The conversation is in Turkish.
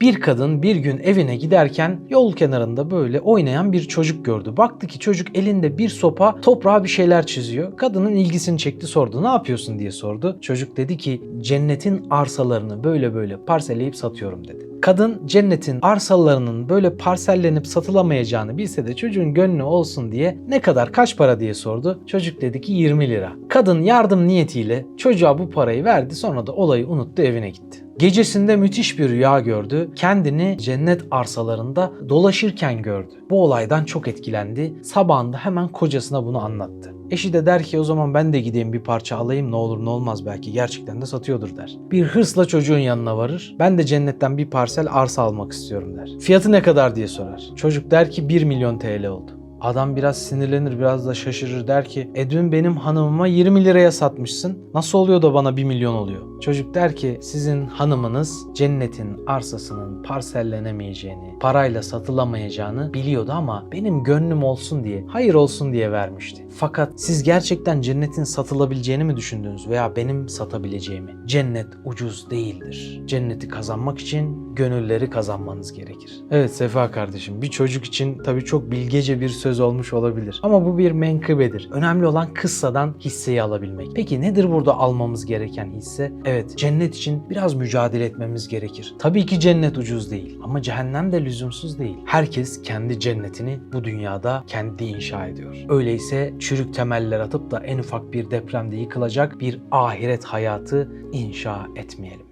Bir kadın bir gün evine giderken yol kenarında böyle oynayan bir çocuk gördü. Baktı ki çocuk elinde bir sopa toprağa bir şeyler çiziyor. Kadının ilgisini çekti sordu. Ne yapıyorsun diye sordu. Çocuk dedi ki cennetin arsalarını böyle böyle parselleyip satıyorum dedi. Kadın cennetin arsalarının böyle parsellenip satılamayacağını bilse de çocuğun gönlü olsun diye ne kadar kaç para diye sordu. Çocuk dedi ki 20 lira. Kadın yardım niyetiyle çocuğa bu parayı verdi sonra da olayı unuttu evine gitti. Gecesinde müthiş bir rüya gördü. Kendini cennet arsalarında dolaşırken gördü. Bu olaydan çok etkilendi. Sabahında hemen kocasına bunu anlattı. Eşi de der ki o zaman ben de gideyim bir parça alayım ne olur ne olmaz belki gerçekten de satıyordur der. Bir hırsla çocuğun yanına varır. Ben de cennetten bir parsel arsa almak istiyorum der. Fiyatı ne kadar diye sorar. Çocuk der ki 1 milyon TL oldu. Adam biraz sinirlenir, biraz da şaşırır der ki e benim hanımıma 20 liraya satmışsın. Nasıl oluyor da bana 1 milyon oluyor? Çocuk der ki sizin hanımınız cennetin arsasının parsellenemeyeceğini, parayla satılamayacağını biliyordu ama benim gönlüm olsun diye, hayır olsun diye vermişti. Fakat siz gerçekten cennetin satılabileceğini mi düşündünüz veya benim satabileceğimi? Cennet ucuz değildir. Cenneti kazanmak için gönülleri kazanmanız gerekir. Evet Sefa kardeşim bir çocuk için tabii çok bilgece bir söz olmuş olabilir. Ama bu bir menkıbedir. Önemli olan kıssadan hisseyi alabilmek. Peki nedir burada almamız gereken hisse? Evet cennet için biraz mücadele etmemiz gerekir. Tabii ki cennet ucuz değil ama cehennem de lüzumsuz değil. Herkes kendi cennetini bu dünyada kendi inşa ediyor. Öyleyse çürük temeller atıp da en ufak bir depremde yıkılacak bir ahiret hayatı inşa etmeyelim.